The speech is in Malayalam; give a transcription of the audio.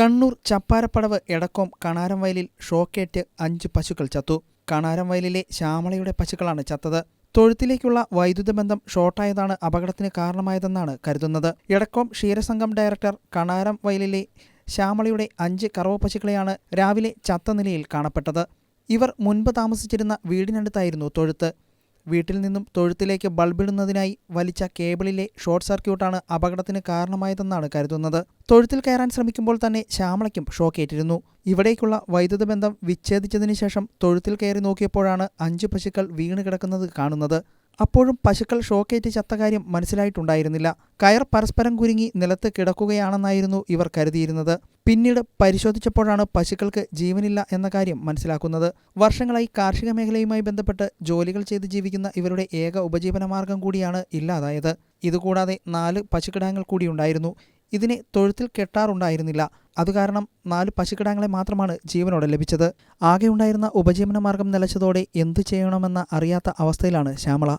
കണ്ണൂർ ചപ്പാരപ്പടവ് എടക്കോം കണാരം വയലിൽ ഷോക്കേറ്റ് അഞ്ച് പശുക്കൾ ചത്തു. കണാരം വയലിലെ ശ്യാമളയുടെ പശുക്കളാണ് ചത്തത്. തൊഴുത്തിലേക്കുള്ള വൈദ്യുത ബന്ധം ഷോർട്ടായതാണ് അപകടത്തിന് കാരണമായതെന്നാണ് കരുതുന്നത്. എടക്കോം ക്ഷീരസംഘം ഡയറക്ടർ കണാരം വയലിലെ ശ്യാമളയുടെ അഞ്ച് കറവ പശുക്കളെയാണ് രാവിലെ ചത്ത നിലയിൽ കാണപ്പെട്ടത്. ഇവർ മുൻപ് താമസിച്ചിരുന്ന വീടിനടുത്തായിരുന്നു തൊഴുത്ത്. വീട്ടിൽ നിന്നും തൊഴുത്തിലേക്ക് ബൾബിടുന്നതിനായി വലിച്ച കേബിളിലെ ഷോർട്ട് സർക്യൂട്ടാണ് അപകടത്തിന് കാരണമായതെന്നാണ് കരുതുന്നത്. തൊഴുത്തിൽ കയറാൻ ശ്രമിക്കുമ്പോൾ തന്നെ ശ്യാമളയ്ക്കും ഷോക്കേറ്റിരുന്നു. ഇവിടേക്കുള്ള വൈദ്യുത ബന്ധം വിച്ഛേദിച്ചതിനു ശേഷം തൊഴുത്തിൽ കയറി നോക്കിയപ്പോഴാണ് അഞ്ച് പശുക്കൾ വീണ് കിടക്കുന്നത് കാണുന്നത്. അപ്പോഴും പശുക്കൾ ഷോക്കേറ്റ് ചത്ത കാര്യം മനസ്സിലായിട്ടുണ്ടായിരുന്നില്ല. കയർ പരസ്പരം കുരുങ്ങി നിലത്ത് കിടക്കുകയാണെന്നായിരുന്നു ഇവർ കരുതിയിരുന്നത്. പിന്നീട് പരിശോധിച്ചപ്പോഴാണ് പശുക്കൾക്ക് ജീവനില്ല എന്ന കാര്യം മനസ്സിലാക്കുന്നത്. വർഷങ്ങളായി കാർഷിക മേഖലയുമായി ബന്ധപ്പെട്ട് ജോലികൾ ചെയ്ത് ജീവിക്കുന്ന ഇവരുടെ ഏക ഉപജീവന മാർഗം കൂടിയാണ് ഇല്ലാതായത്. ഇതുകൂടാതെ നാല് പശുക്കിടാങ്ങൾ കൂടിയുണ്ടായിരുന്നു ഇതിനെ തൊഴുത്തിൽ കെട്ടാറുണ്ടായിരുന്നില്ല. അതുകാരണം നാല് പശുക്കിടാങ്ങളെ മാത്രമാണ് ജീവനോടെ ലഭിച്ചത്. ആകെ ഉണ്ടായിരുന്ന ഉപജീവന മാർഗം നിലച്ചതോടെ എന്തു ചെയ്യണമെന്ന അറിയാത്ത അവസ്ഥയിലാണ് ശ്യാമള.